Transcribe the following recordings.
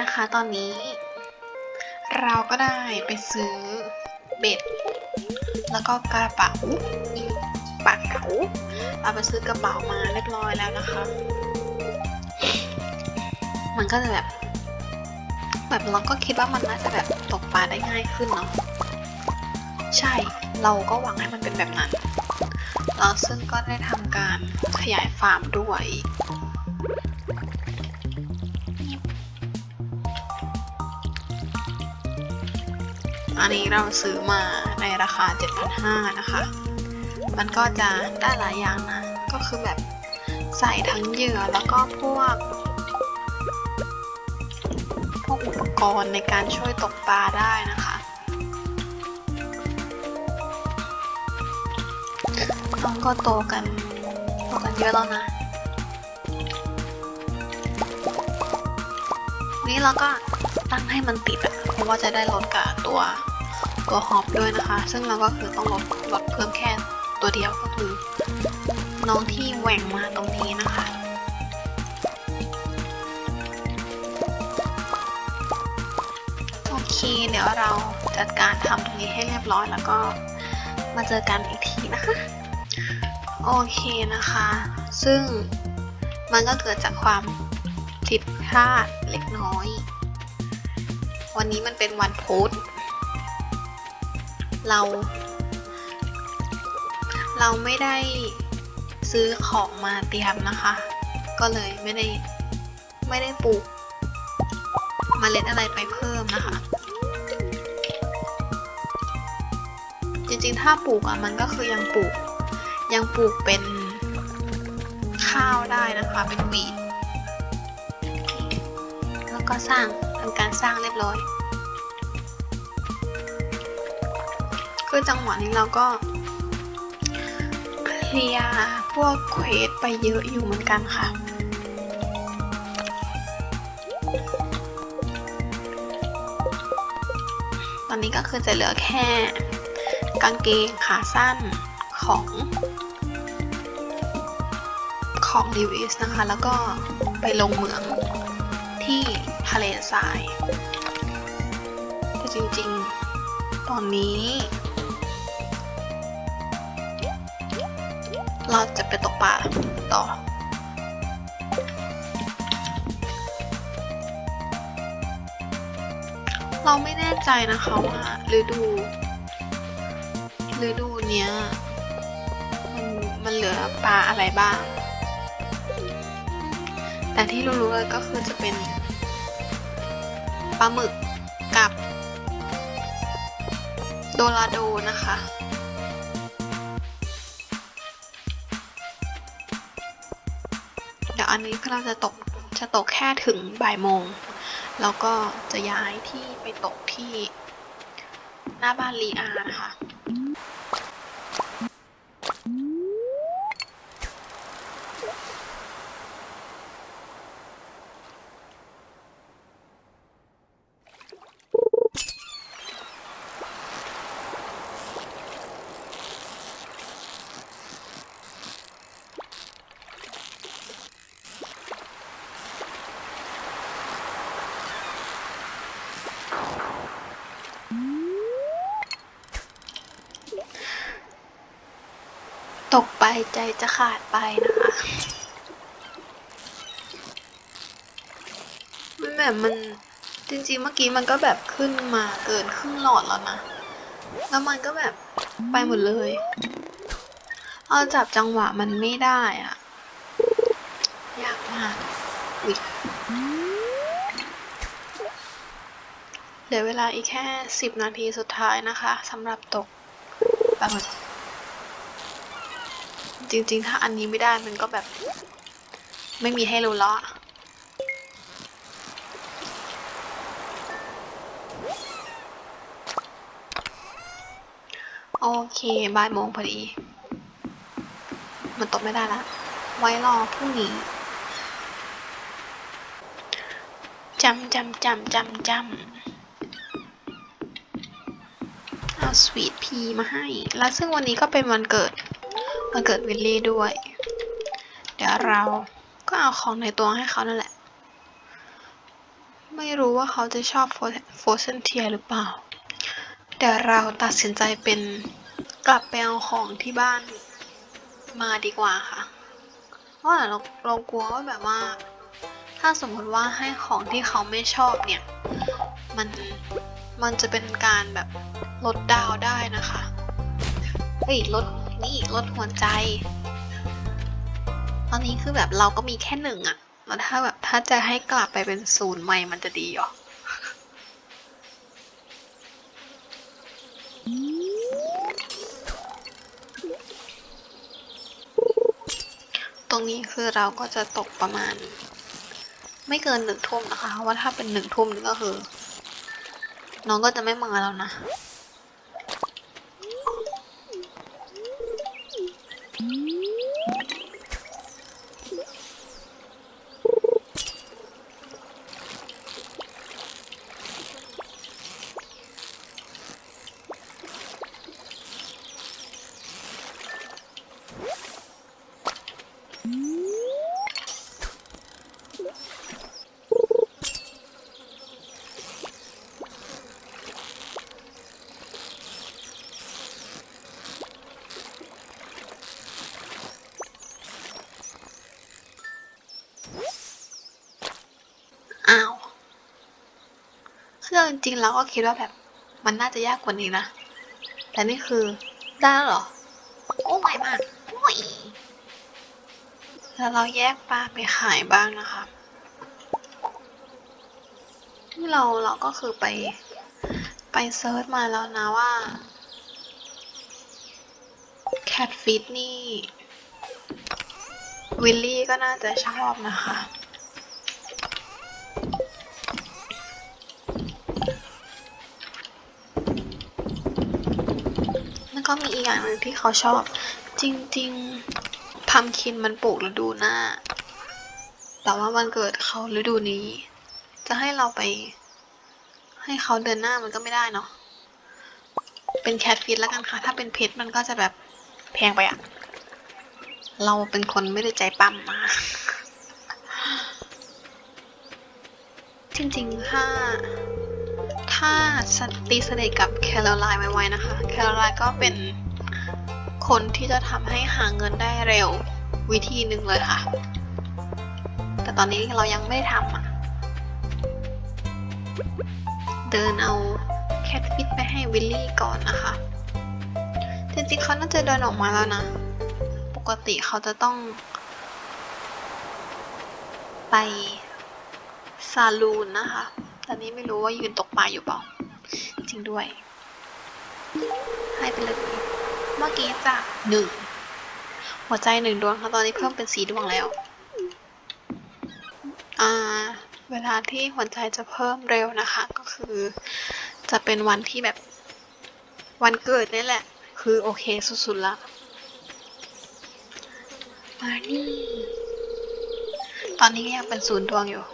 นะคะ ตอนนี้ เราก็ได้ไปซื้อเบ็ด แล้วก็กระเป๋าปากเก๋าเราไปซื้อกระเป๋ามาเรียบร้อยแล้วนะคะ มันก็จะแบบ แบบเราก็คิดว่ามันน่าจะแบบตกปลาได้ง่ายขึ้นเนาะ ใช่ เราก็หวังให้มันเป็นแบบนั้น เราซึ่งก็ได้ทำการขยายฟาร์มด้วย อันนี้เราซื้อมาในราคา 7,500 นะคะ มันก็จะได้หลายอย่างนะ ก็คือแบบใส่ทั้งเหยื่อแล้วก็พวก พวกอุปกรณ์ในการช่วยตกปลาได้นะคะ น้องก็โตกันโตกันเยอะแล้วนะนี่เราก็ตั้งให้มันติดอะเพราะว่าจะได้ลดกับตัว ตัวฮอปด้วยนะคะ ซึ่งเราก็คือต้องลดลดเพิ่มแค่ตัวเดียวก็คือน้องที่แหว่งมาตรงนี้นะคะโอเคเดี๋ยวเราจัดการทำตรงนี้ให้เรียบร้อยแล้วก็มาเจอกันอีกทีนะคะโอเคนะคะ ซึ่งมันก็เกิดจากความผิดพลาดเล็กน้อย วันนี้มันเป็นวันพุธ เรา เราไม่ได้ซื้อของมาเตรียมนะคะ ก็เลยไม่ได้ไม่ได้ปลูกเมล็ดอะไรไปเพิ่มนะคะ จริงๆ ถ้าปลูกอะมันก็คือยังปลูก ยังปลูกเป็นข้าวได้นะคะ เป็นวีดแล้วก็สร้างทำการสร้างเรียบร้อย คือจังหวะนี้เราก็เคลียร์พวกเควสไปเยอะอยู่เหมือนกันค่ะ ตอนนี้ก็คือจะเหลือแค่กางเกงขาสั้นของของลิวิสนะคะ แล้วก็ไปลงเหมืองที่ทะเลทรายแต่จริงๆ ตอนนี้ เราจะไปตกปลาต่อ เราไม่แน่ใจนะคะว่าฤดูฤดูเนี้ย มันมันเหลือปลาอะไรบ้าง แต่ที่รู้ๆเลยก็คือจะเป็นปลาหมึกกับโดราโดนะคะ อันนี้เราจะตกจะตกแค่ถึงบ่ายโมง แล้วก็จะย้ายที่ไปตกที่หน้าบ้านลีอานะคะ ตกไปใจจะขาดไปนะคะมันแบบมันจริงๆเมื่อกี้มันก็แบบขึ้นมาเกินครึ่งหลอดแล้วนะ แล้วมันก็แบบไปหมดเลยเอาจับจังหวะมันไม่ได้อะยากมากอุ๊ยเหลือเวลาอีกแค่สิบนาทีสุดท้ายนะคะสำหรับตกปลาหมึก จริง ๆ ถ้าอันนี้ไม่ได้มันก็แบบ ไม่มีให้รู้ละโอเคบ่ายโมงพอดี มันตกไม่ได้ละ ไว้รอพรุ่งนี้จำจำจำจำจำเอาสวีทพีมาให้ แล้วซึ่งวันนี้ก็เป็นวันเกิด วันเกิดวิลลี่ด้วย เดี๋ยวเราก็เอาของในตัวให้เขานั่นแหละ ไม่รู้ว่าเขาจะชอบโฟเซนเทียหรือเปล่าแต่เราตัดสินใจเป็นกลับไปเอาของที่บ้านมาดีกว่าค่ะ เพราะว่าเราเรากลัวว่าแบบว่า ถ้าสมมติว่าให้ของที่เขาไม่ชอบเนี่ย มันมันจะเป็นการแบบลดดาวได้นะคะ เฮ้ยลด นี่ลดหัวใจ ตอนนี้คือแบบเราก็มีแค่หนึ่งอะแล้วถ้าแบบถ้าจะให้กลับไปเป็นศูนย์ใหม่มันจะดีหรอตรงนี้คือเราก็จะตกประมาณ ไม่เกินหนึ่งทุ่มนะคะ เพราะว่าถ้าเป็นหนึ่งทุ่มนี่ก็คือ น้องก็จะไม่มาแล้วนะ อ้าวคื อเอาจริงๆเราก็คิดว่าแบบมันน่าจะยากกว่านี้นะ แต่นี่คือได้แล้วเหรอ โอ้ไม่มากโอ้ยแล้วเราแยกปลาไปขายบ้างนะคะที่เราเราก็คือไปไปเซิร์ชมาแล้วนะว่าแคทฟิตนี่ วิลลี่ก็น่าจะชอบนะคะ ล้วก็มีอีกอย่างหนึ่งที่เขาชอบ จริงๆพัมคินมันปลูกฤดูหน้า แต่ว่าวันเกิดเขาฤดูนี้ จะให้เราไป ให้เขาเดือนหน้ามันก็ไม่ได้เนาะเป็นแคทฟิตแล้วกันค่ะ ถ้าเป็นเพชรมันก็จะแบบแพงไปอะเราเป็นคนไม่ได้ใจปั้มมาจริงๆถ้า ถ้าตีสนิทกับแคโรไลน์ไวๆนะคะ แคโรไลน์ก็เป็นคนที่จะทำให้หาเงินได้เร็ววิธีหนึ่งเลยค่ะ แต่ตอนนี้เรายังไม่ได้ทำอะ เดินเอาแคทฟิตไปให้วิลลี่ก่อนนะคะ จริงๆเขาน่าจะเดินออกมาแล้วนะ ปกติเขาจะต้อง ไปซาลูนนะคะ ตอนนี้ไม่รู้ว่ายืนตกปลาอยู่เปล่า จริงด้วย ให้ไปเลยเมื่อกี้จะหนึ่ง หัวใจหนึ่งดวงค่ะตอนนี้เพิ่มเป็นสีดวงแล้ว อ่า เวลาที่หัวใจจะเพิ่มเร็วนะคะ ก็คือ จะเป็นวันที่แบบ วันเกิดนี่แหละ คือโอเคสุดๆละมานี่ ตอนนี้ยังเป็นศูนย์ดวงอยู่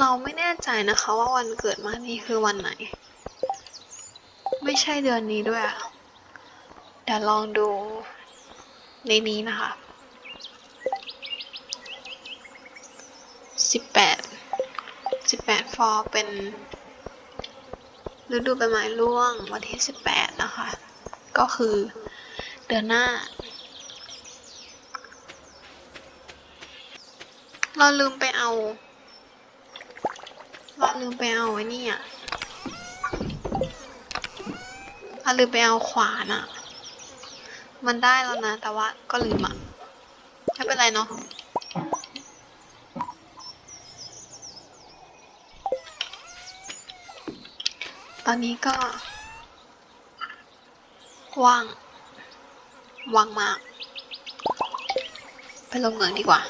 เราไม่แน่ใจนะคะว่าวันเกิดมานี่คือวันไหน ไม่ใช่เดือนนี้ด้วยอะเดี๋ยวลองดูในนี้นะคะสิบแปดสิบแปดฟอร์เป็นฤดูใบไม้ร่วงวันที่สิบแปดนะคะ ก็คือเดือนหน้า เราลืมไปเอา ลืมไปเอาไอ้นี่อะเราลืมไปเอาขวานอะ มันได้แล้วนะ แต่ว่าก็ลืมอะไม่เป็นไรเนาะ ตอนนี้ก็ ว่าง ว่างมาก ไปลงเหมืองดีกว่า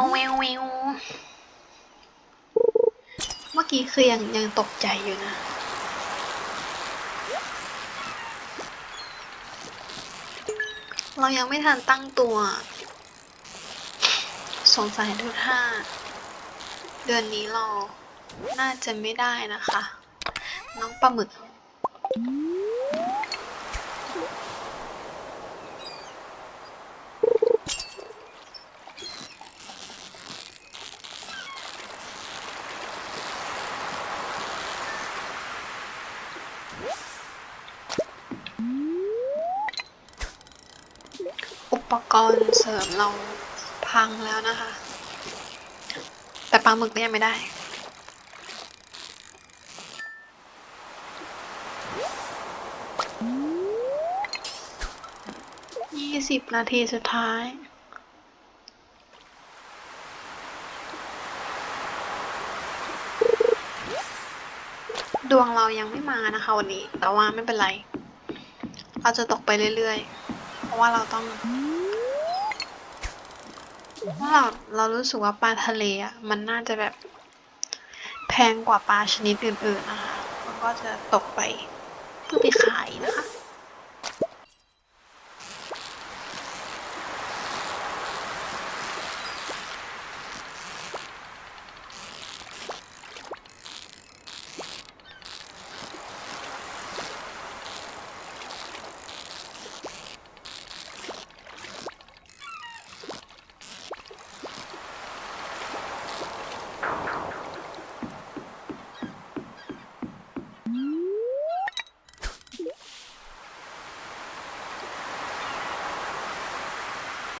วแววแววเมื่อกี้คือยังยังตกใจอยู่นะ เรายังไม่ทันตั้งตัว สงสัยดูท่า เดือนนี้เรา น่าจะไม่ได้นะคะ น้องปลาหมึก อุ ปกรณ์เสริมเราพังแล้วนะคะ แต่ปลาหมึกก็ยังไม่ได้ ยี่สิบนาทีสุดท้ายดวงเรายังไม่มานะคะวันนี้ แต่ว่าไม่เป็นไร เราจะตกไปเรื่อยๆ เพราะว่าเราต้อง เพราะเราเรารู้สึกว่าปลาทะเลอะมันน่าจะแบบแพงกว่าปลาชนิดอื่นๆนะคะมันก็จะตกไปเพื่อไป